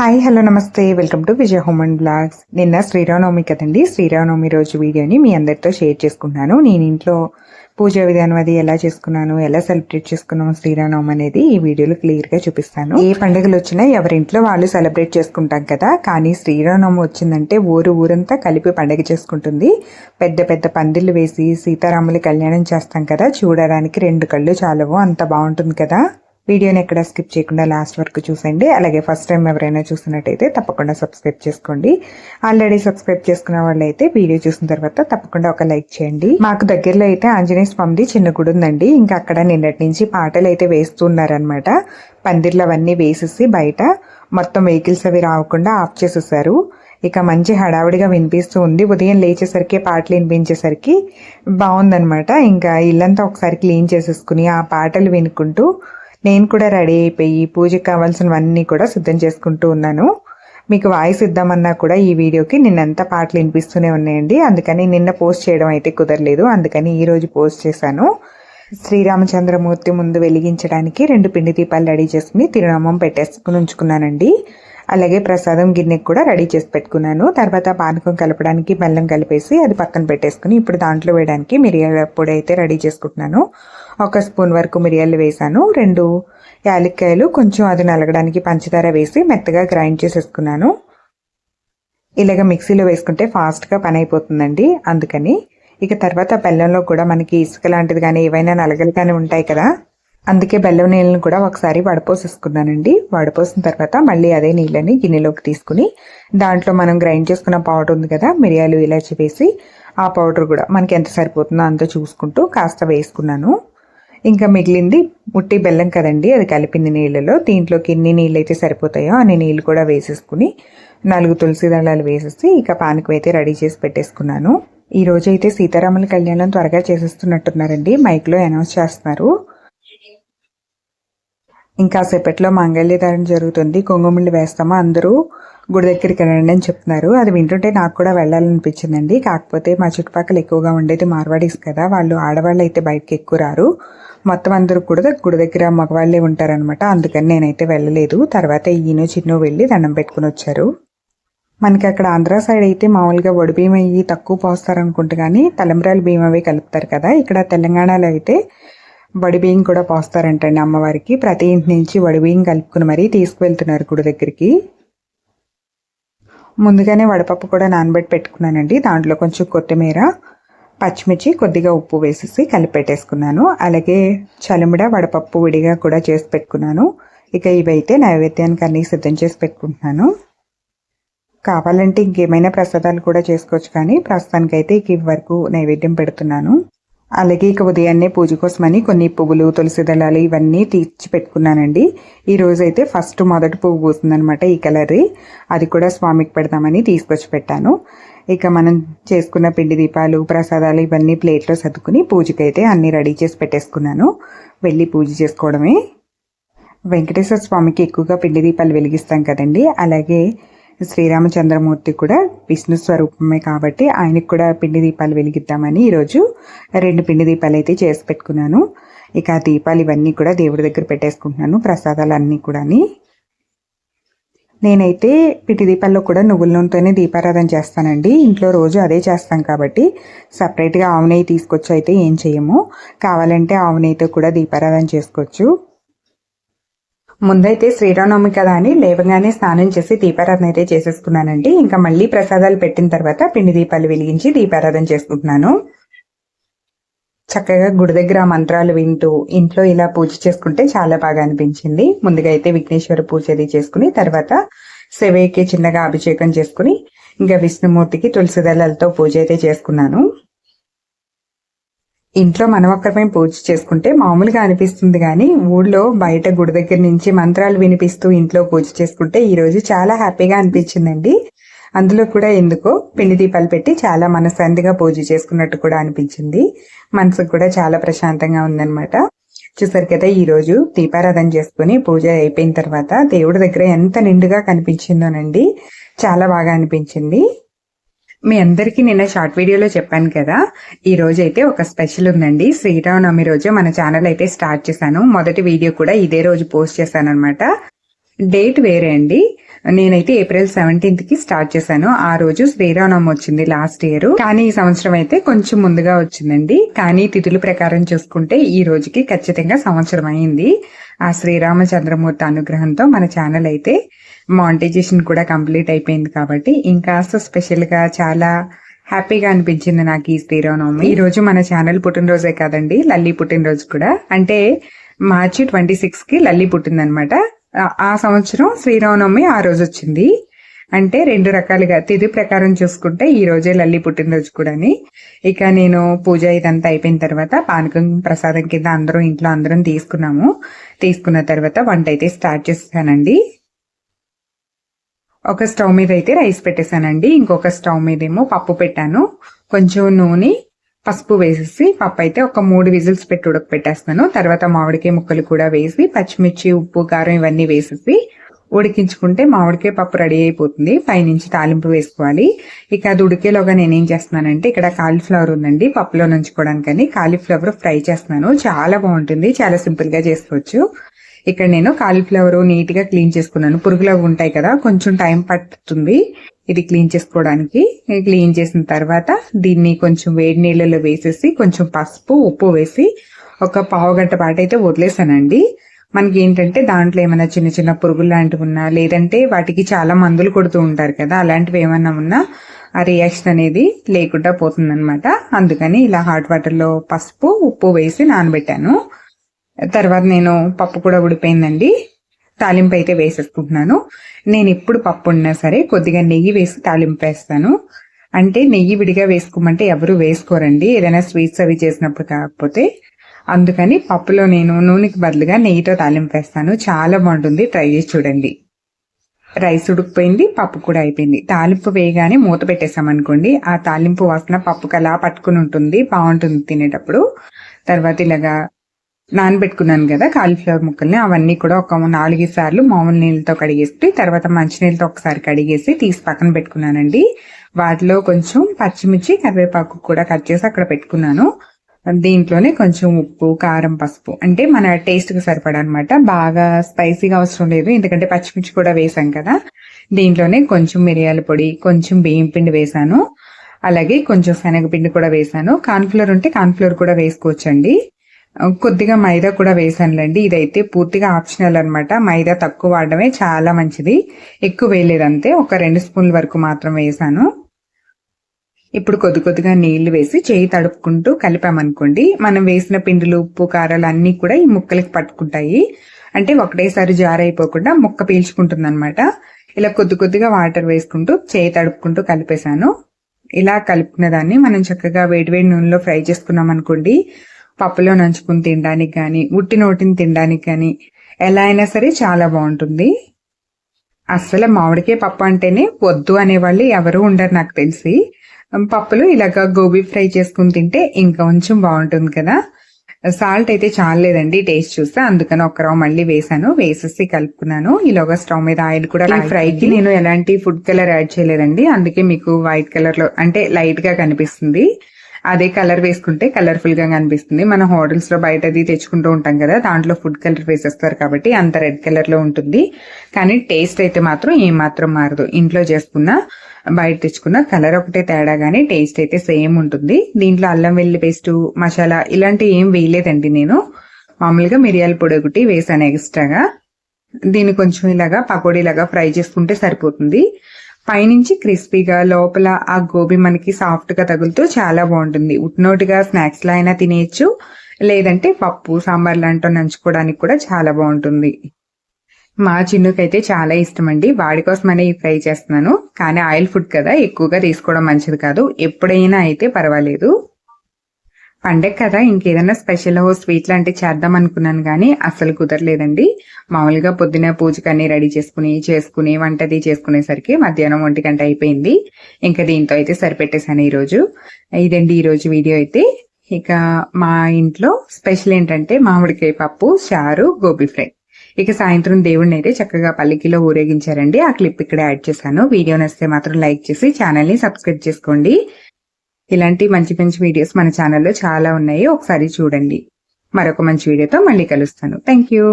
Hi hello నమస్తే. Welcome to Vijaya home and blogs. నిన్న శ్రీరామనవమి కదండి? శ్రీరామనవమి రోజు వీడియోని మీ అందరితో షేర్ చేసుకుంటున్నాను. నేను ఇంట్లో పూజా విధానం అది ఎలా చేసుకున్నాను ఎలా సెలబ్రేట్ చేసుకున్నాను శ్రీరామనవమి అనేది ఈ వీడియోలో క్లియర్గా చూపిస్తాను. ఏ పండుగలు వచ్చినా ఎవరింట్లో వాళ్ళు సెలబ్రేట్ చేసుకుంటాం కదా? కానీ శ్రీరామనవమి వచ్చిందంటే ఊరు ఊరంతా కలిపి పండుగ చేసుకుంటుంది. పెద్ద పెద్ద పందిళ్ళు వేసి సీతారాములు కళ్యాణం చేస్తాం కదా? చూడడానికి రెండు కళ్ళు చాలవు అంత బాగుంటుంది కదా? వీడియోని ఎక్కడ స్కిప్ చేయకుండా లాస్ట్ వరకు చూసండి అలాగే ఫస్ట్ టైం ఎవరైనా చూసినట్టయితే తప్పకుండా సబ్స్క్రైబ్ చేసుకోండి. ఆల్రెడీ సబ్స్క్రైబ్ చేసుకున్న వాళ్ళైతే వీడియో చూసిన తర్వాత తప్పకుండా ఒక లైక్ చేయండి. మాకు దగ్గరలో అయితే ఆంజనేయ స్వామిది చిన్న గుడి ఉందండి. ఇంకా అక్కడ నిన్నటి నుంచి పాటలు అయితే వేస్తున్నారనమాట పందిర్లు అవన్నీ వేసేసి బయట మొత్తం వెహికల్స్ అవి రాకుండా ఆఫ్ చేసేసారు. ఇక మంచి హడావిడిగా వినిపిస్తూ ఉంది. ఉదయం లేచేసరికి పాటలు వినిపించేసరికి బాగుందనమాట ఇంకా ఇల్లంతా ఒకసారి క్లీన్ చేసేసుకుని ఆ పాటలు వినుకుంటూ నేను కూడా రెడీ అయిపోయి పూజకి కావాల్సినవన్నీ కూడా సిద్ధం చేసుకుంటూ ఉన్నాను. మీకు వాయిస్ ఇద్దామన్నా కూడా ఈ వీడియోకి నిన్నంతా పాటలు వినిపిస్తూనే ఉన్నాయండి. అందుకని నిన్న పోస్ట్ చేయడం అయితే కుదరలేదు. అందుకని ఈరోజు పోస్ట్ చేశాను. శ్రీరామచంద్రమూర్తి ముందు వెలిగించడానికి రెండు పిండి దీపాలు రెడీ చేసుకుని తిరునామం పెట్టేసుకుని ఉంచుకున్నానండి అలాగే ప్రసాదం గిన్నెకి కూడా రెడీ చేసి పెట్టుకున్నాను. తర్వాత పానకం కలపడానికి బెల్లం కలిపేసి అది పక్కన పెట్టేసుకుని ఇప్పుడు దాంట్లో వేయడానికి మిరియాల పొడి అయితే రెడీ చేసుకుంటున్నాను. ఒక స్పూన్ వరకు మిరియాలు వేసాను. రెండు యాలక్కాయలు కొంచెం అది నలగడానికి పంచదార వేసి మెత్తగా గ్రైండ్ చేసేసుకున్నాను. ఇలాగ మిక్సీలో వేసుకుంటే ఫాస్ట్గా పని అయిపోతుందండి. అందుకని ఇక తర్వాత బెల్లంలో కూడా మనకి ఇసుక లాంటిది కానీ ఏవైనా నలగలు కానీ ఉంటాయి కదా అందుకే బెల్లం నీళ్ళని కూడా ఒకసారి వడపోసేసుకున్నానండి. వడపోసిన తర్వాత మళ్ళీ అదే నీళ్ళని గిన్నెలోకి తీసుకుని దాంట్లో మనం గ్రైండ్ చేసుకున్న పౌడర్ ఉంది కదా మిరియాలు ఇలాచి వేసి ఆ పౌడర్ కూడా మనకి ఎంత సరిపోతుందో అంత చూసుకుంటూ కాస్త వేసుకున్నాను. ఇంకా మిగిలింది ముట్టి బెల్లం కదండి అది కలిపింది నీళ్ళలో. దీంట్లోకి ఎన్ని నీళ్ళు అయితే సరిపోతాయో అన్ని నీళ్ళు కూడా వేసేసుకుని నాలుగు తులసి దళాలు వేసేసి ఇక పానకం అయితే రెడీ చేసి పెట్టేసుకున్నాను. ఈ రోజు అయితే సీతారాముల కళ్యాణం త్వరగా చేసేస్తున్నట్టున్నారండి. మైక్లో అనౌన్స్ చేస్తున్నారు. ఇంకా సేపట్లో మంగళ్యధారణ జరుగుతుంది. కుంగుమిళ్ళు వేస్తామా అందరూ? గుడి దగ్గరికి రండి అని చెప్తున్నారు. అది వింటుంటే నాకు కూడా వెళ్ళాలనిపించిందండి. కాకపోతే మా చుట్టుపక్కల ఎక్కువగా ఉండేది మార్వాడీస్ కదా. వాళ్ళు ఆడవాళ్ళు అయితే బయటకు ఎక్కువ రారు. మొత్తం అందరూ కూడా గుడి దగ్గర మగవాళ్ళే ఉంటారనమాట అందుకని నేనైతే వెళ్ళలేదు. తర్వాత ఈయన చిన్నో వెళ్ళి దండం పెట్టుకుని వచ్చారు. మనకి అక్కడ ఆంధ్ర సైడ్ అయితే మామూలుగా వడి బియ్యం అయ్యి తక్కువ పోస్తారు అనుకుంటే కానీ తలంబ్రాల బియ్యం అవి కలుపుతారు కదా. ఇక్కడ తెలంగాణలో అయితే వడి బియ్యం కూడా పోస్తారంటండి అమ్మవారికి. ప్రతి ఇంటి నుంచి వడి బియ్యం కలుపుకుని మరీ తీసుకువెళ్తున్నారు గుడి దగ్గరికి. ముందుగానే వడపప్పు కూడా నానబెట్టి పెట్టుకున్నానండి. దాంట్లో కొంచెం కొత్తిమీర పచ్చిమిర్చి కొద్దిగా ఉప్పు వేసేసి కలిపెట్టేసుకున్నాను. అలాగే చలిమిడ వడపప్పు విడిగా కూడా చేసి పెట్టుకున్నాను. ఇక ఇవైతే నైవేద్యానికి అన్ని సిద్ధం చేసి పెట్టుకుంటున్నాను. కావాలంటే ఇంకేమైనా ప్రసాదాలు కూడా చేసుకోవచ్చు కానీ ప్రస్తుతానికైతే ఇక వరకు నైవేద్యం పెడుతున్నాను. అలాగే ఇక ఉదయాన్నే పూజ కోసమని కొన్ని పువ్వులు తులసి దళాలు ఇవన్నీ తీర్చి పెట్టుకున్నానండి. ఈరోజు అయితే ఫస్ట్ మొదటి పువ్వు పూస్తుందనమాట ఈ కలర్ అది కూడా స్వామికి పెడదామని తీసుకొచ్చి పెట్టాను. ఇక మనం చేసుకున్న పిండి దీపాలు ప్రసాదాలు ఇవన్నీ ప్లేట్లో సర్దుకుని పూజకైతే అన్నీ రెడీ చేసి పెట్టేసుకున్నాను. వెళ్ళి పూజ చేసుకోవడమే. వెంకటేశ్వర స్వామికి ఎక్కువగా పిండి దీపాలు వెలిగిస్తాం కదండి. అలాగే శ్రీరామచంద్రమూర్తి కూడా విష్ణు స్వరూపమే కాబట్టి ఆయనకు కూడా పిండి దీపాలు వెలిగిద్దామని ఈరోజు రెండు పిండి దీపాలు అయితే చేసి పెట్టుకున్నాను. ఇక దీపాలు ఇవన్నీ కూడా దేవుడి దగ్గర పెట్టేసుకుంటున్నాను ప్రసాదాలు అన్నీ కూడా నేనైతే పిటి దీపాల్లో కూడా నువ్వుల నూనెతోనే దీపారాధన చేస్తానండి. ఇంట్లో రోజు అదే చేస్తాం కాబట్టి సపరేట్గా ఆవు నెయ్యి తీసుకొచ్చి అయితే ఏం చేయము. కావాలంటే ఆవు నెయ్యితో కూడా దీపారాధన చేసుకోవచ్చు. ముందైతే శ్రీరామనవమి కదా అని లేవగానే స్నానం చేసి దీపారాధన అయితే చేసేసుకున్నానండి. ఇంకా మళ్ళీ ప్రసాదాలు పెట్టిన తర్వాత పిండి దీపాలు వెలిగించి దీపారాధన చేసుకుంటున్నాను. చక్కగా గుడి దగ్గర మంత్రాలు వింటూ ఇంట్లో ఇలా పూజ చేసుకుంటే చాలా బాగా అనిపించింది. ముందుగా అయితే విఘ్నేశ్వర పూజ అది చేసుకుని తర్వాత శివయ్యకి చిన్నగా అభిషేకం చేసుకుని ఇంకా విష్ణుమూర్తికి తులసి దళాలతో పూజ అయితే చేసుకున్నాను. ఇంట్లో మనం ఒక్కరిపై పూజ చేసుకుంటే మామూలుగా అనిపిస్తుంది కానీ ఊళ్ళో బయట గుడి దగ్గర నుంచి మంత్రాలు వినిపిస్తూ ఇంట్లో పూజ చేసుకుంటే ఈరోజు చాలా హ్యాపీగా అనిపించిందండి. అందులో కూడా ఎందుకో పిండి దీపాలు పెట్టి చాలా మనశాంతిగా పూజ చేసుకున్నట్టు కూడా అనిపించింది. మనసుకు కూడా చాలా ప్రశాంతంగా ఉందన్నమాట. చూసారు కదా ఈ రోజు దీపారాధన చేసుకుని పూజ అయిపోయిన తర్వాత దేవుడి దగ్గర ఎంత నిండుగా కనిపించిందోనండి. చాలా బాగా అనిపించింది. మీ అందరికీ నిన్న షార్ట్ వీడియోలో చెప్పాను కదా ఈ రోజు అయితే ఒక స్పెషల్ ఉందండి. శ్రీరామనవమి రోజు మన ఛానల్ అయితే స్టార్ట్ చేశాను. మొదటి వీడియో కూడా ఇదే రోజు పోస్ట్ చేశాను అనమాట డేట్ వేరే అండి. నేనైతే ఏప్రిల్ సెవెంటీన్త్కి స్టార్ట్ చేశాను. ఆ రోజు శ్రీరామం వచ్చింది లాస్ట్ ఇయర్. కానీ ఈ సంవత్సరం అయితే కొంచెం ముందుగా వచ్చిందండి. కానీ తిథుల ప్రకారం చూసుకుంటే ఈ రోజుకి ఖచ్చితంగా సంవత్సరం అయింది. ఆ శ్రీరామచంద్రమూర్తి అనుగ్రహంతో మన ఛానల్ అయితే మానిటైజేషన్ కూడా కంప్లీట్ అయిపోయింది కాబట్టి ఇంకాస్త స్పెషల్గా చాలా హ్యాపీగా అనిపించింది నాకు ఈ శ్రీరామనవమి. ఈ రోజు మన ఛానల్ పుట్టినరోజే కాదండి లల్లి పుట్టినరోజు కూడా. అంటే మార్చి ట్వంటీ సిక్స్కి లల్లి పుట్టిందనమాట. ఆ- సంవత్సరం శ్రీరామనవమి ఆ రోజు వచ్చింది. అంటే రెండు రకాలుగా తిథి ప్రకారం చూసుకుంటే ఈ రోజే లల్లి పుట్టినరోజు కూడాని. ఇక నేను పూజ ఇదంతా అయిపోయిన తర్వాత పానకం ప్రసాదం కింద అందరం ఇంట్లో అందరం తీసుకున్నాము. తీసుకున్న తర్వాత వంట అయితే స్టార్ట్ చేస్తానండి. ఒక స్టవ్ మీద అయితే రైస్ పెట్టేశానండి. ఇంకొక స్టవ్ మీద ఏమో పప్పు పెట్టాను. కొంచెం నూనె పసుపు వేసేసి పప్పు అయితే ఒక మూడు విజిల్స్ పెట్టి ఉడకపెట్టేస్తాను. తర్వాత మామిడికాయ ముక్కలు కూడా వేసి పచ్చిమిర్చి ఉప్పు కారం ఇవన్నీ వేసేసి ఉడికించుకుంటే మామిడికాయ పప్పు రెడీ అయిపోతుంది. పైనుంచి తాలింపు వేసుకోవాలి. ఇక అది ఉడికేలోగా నేనేం చేస్తున్నానంటే ఇక్కడ కాలీఫ్లవర్ ఉందండి పప్పులో నుంచుకోవడానికని కాలీఫ్లవర్ ఫ్రై చేస్తున్నాను. చాలా బాగుంటుంది చాలా సింపుల్గా చేసుకోవచ్చు. ఇక్కడ నేను కాలీఫ్లవర్ నీట్గా క్లీన్ చేసుకున్నాను. పురుగులు ఉంటాయి కదా కొంచెం టైం పడుతుంది. ఇది క్లీన్ చేసుకోవడానికి. క్లీన్ చేసిన తర్వాత దీన్ని కొంచెం వేడి నీళ్ళలో వేసేసి కొంచెం పసుపు ఉప్పు వేసి ఒక పావు గంట పాటు అయితే వదిలేసానండి. మనకి ఏంటంటే దాంట్లో ఏమైనా చిన్న చిన్న పురుగులు లాంటివి ఉన్నా లేదంటే వాటికి చాలా మందులు కొడుతూ ఉంటారు కదా అలాంటివి ఏమైనా ఉన్నా ఆ రియాక్షన్ అనేది లేకుండా పోతుందనమాట అందుకని ఇలా హాట్ వాటర్లో పసుపు ఉప్పు వేసి నానబెట్టాను. తర్వాత నేను పప్పు కూడా ఉడిపోయిందండి. తాలింపు అయితే వేసేసుకుంటున్నాను. నేను ఎప్పుడు పప్పు ఉన్నా సరే కొద్దిగా నెయ్యి వేసి తాలింపు వేస్తాను అంటే నెయ్యి విడిగా వేసుకోమంటే ఎవరు వేసుకోరండి. ఏదైనా స్వీట్స్ అవి చేసినప్పుడు కాకపోతే. అందుకని పప్పులో నేను నూనెకి బదులుగా నెయ్యితో తాలింపు వేస్తాను చాలా బాగుంటుంది. ట్రై చేసి చూడండి. రైస్ ఉడికిపోయింది పప్పు కూడా అయిపోయింది. తాలింపు వేయగానే మూత పెట్టేసామనుకోండి ఆ తాలింపు వాసన పప్పుకి అలా పట్టుకుని ఉంటుంది. బాగుంటుంది తినేటప్పుడు. తర్వాత ఇలాగా నానబెట్టుకున్నాను కదా కాలీఫ్లవర్ ముక్కల్ని అవన్నీ కూడా ఒక నాలుగు సార్లు మామూలు నీళ్ళతో కడిగేసి తర్వాత మంచినీళ్ళతో ఒకసారి కడిగేసి తీసి పక్కన పెట్టుకున్నానండి. వాటిలో కొంచెం పచ్చిమిర్చి కరివేపాకు కూడా కట్ చేసి అక్కడ పెట్టుకున్నాను. దీంట్లోనే కొంచెం ఉప్పు కారం పసుపు అంటే మన టేస్ట్కి సరిపడా అనమాట బాగా స్పైసీగా అవసరం లేదు ఎందుకంటే పచ్చిమిర్చి కూడా వేసాం కదా. దీంట్లోనే కొంచెం మిరియాల పొడి కొంచెం బియ్యం పిండి వేసాను. అలాగే కొంచెం శనగపిండి కూడా వేసాను. కార్న్ఫ్లోర్ ఉంటే కార్న్ఫ్లోర్ కూడా వేసుకోవచ్చండి. కొద్దిగా మైదా కూడా వేసానులేండి. ఇదైతే పూర్తిగా ఆప్షనల్ అనమాట మైదా తక్కువ వాడడమే చాలా మంచిది. ఎక్కువ వేయలేదంతే. ఒక రెండు స్పూన్ల వరకు మాత్రం వేసాను. ఇప్పుడు కొద్ది కొద్దిగా నీళ్ళు వేసి చేయి తడుపుకుంటూ కలిపామనుకోండి మనం వేసిన పిండిలు ఉప్పు కారాలు అన్నీ కూడా ఈ ముక్కలకి పట్టుకుంటాయి. అంటే ఒకటేసారి జార్ అయిపోకుండా ముక్క పీల్చుకుంటుంది అనమాట ఇలా కొద్ది కొద్దిగా వాటర్ వేసుకుంటూ చేయి తడుపుకుంటూ కలిపేశాను. ఇలా కలుపుకున్న దాన్ని మనం చక్కగా వేడివేడి నూనెలో ఫ్రై చేసుకున్నాం అనుకోండి పప్పులో నంచుకుని తినడానికి కానీ ఉట్టి నోటిని తినడానికి కానీ ఎలా అయినా సరే చాలా బాగుంటుంది. అస్సలు మామిడికాయ పప్పు అంటేనే వద్దు అనేవాళ్ళు ఎవరు ఉండరు నాకు తెలిసి. పప్పులు ఇలాగ గోబీ ఫ్రై చేసుకుని తింటే ఇంకా కొంచెం బాగుంటుంది కదా. సాల్ట్ అయితే చాలేదండి టేస్ట్ చూస్తే అందుకని ఒక రవ్వ మళ్ళీ వేసాను వేసేసి కలుపుకున్నాను. ఈలోగా స్టవ్ మీద ఆయిల్ కూడా ఈ ఫ్రైకి నేను ఎలాంటి ఫుడ్ కలర్ యాడ్ చేయలేదండి అందుకే మీకు వైట్ కలర్లో అంటే లైట్గా కనిపిస్తుంది. అదే కలర్ వేసుకుంటే కలర్ఫుల్గా కనిపిస్తుంది. మనం హోటల్స్లో బయటది తెచ్చుకుంటూ ఉంటాం కదా దాంట్లో ఫుడ్ కలర్ వేసేస్తారు కాబట్టి అంత రెడ్ కలర్లో ఉంటుంది. కానీ టేస్ట్ అయితే మాత్రం ఏమాత్రం మాత్రం మారదు. ఇంట్లో చేసుకున్న బయట తెచ్చుకున్న కలర్ ఒకటే తేడా గానీ టేస్ట్ అయితే సేమ్ ఉంటుంది. దీంట్లో అల్లం వెల్లి పేస్ట్ మసాలా ఇలాంటివి ఏం వేయలేదండి నేను. మామూలుగా మిరియాల పొడి ఒకటి వేసాను ఎక్స్ట్రాగా దీన్ని కొంచెం ఇలాగా పకోడీలాగా ఫ్రై చేసుకుంటే సరిపోతుంది. పైనుంచి క్రిస్పీగా లోపల ఆ గోబీ మనకి సాఫ్ట్గా తగులుతూ చాలా బాగుంటుంది. ఉట్నోటిగా స్నాక్స్లో అయినా తినేయచ్చు. లేదంటే పప్పు సాంబార్ లాంటి నంచుకోవడానికి కూడా చాలా బాగుంటుంది. మా చిన్నుకైతే చాలా ఇష్టం అండి వాడి కోసమనే ఈ ఫ్రై చేస్తున్నాను. కానీ ఆయిల్ ఫుడ్ కదా ఎక్కువగా తీసుకోవడం మంచిది కాదు. ఎప్పుడైనా అయితే పర్వాలేదు. పండగ కదా ఇంకేదైనా స్పెషల్ స్వీట్ లాంటి చేద్దాం అనుకున్నాను కానీ అసలు కుదరలేదండి. మామూలుగా పొద్దున పూజకి అన్ని రెడీ చేసుకుని చేసుకుని వంటది చేసుకునేసరికి మధ్యాహ్నం ఒంటి గంట అయిపోయింది. ఇంకా దీంతో అయితే సరిపెట్టేశాను ఈ రోజు ఇదండి ఈరోజు వీడియో అయితే. ఇక మా ఇంట్లో స్పెషల్ ఏంటంటే మామిడికాయ పప్పు చారు గోబీ ఫ్రై. ఇక సాయంత్రం దేవుడిని అయితే చక్కగా పల్లికిలో ఊరేగించారండి. ఆ క్లిప్ ఇక్కడ యాడ్ చేశాను. వీడియో నచ్చితే మాత్రం లైక్ చేసి ఛానల్ని సబ్స్క్రైబ్ చేసుకోండి. ఇలాంటి మంచి మంచి వీడియోస్ మన ఛానల్లో చాలా ఉన్నాయి. ఒకసారి చూడండి. మరొక మంచి వీడియోతో మళ్ళీ కలుస్తాను. Thank you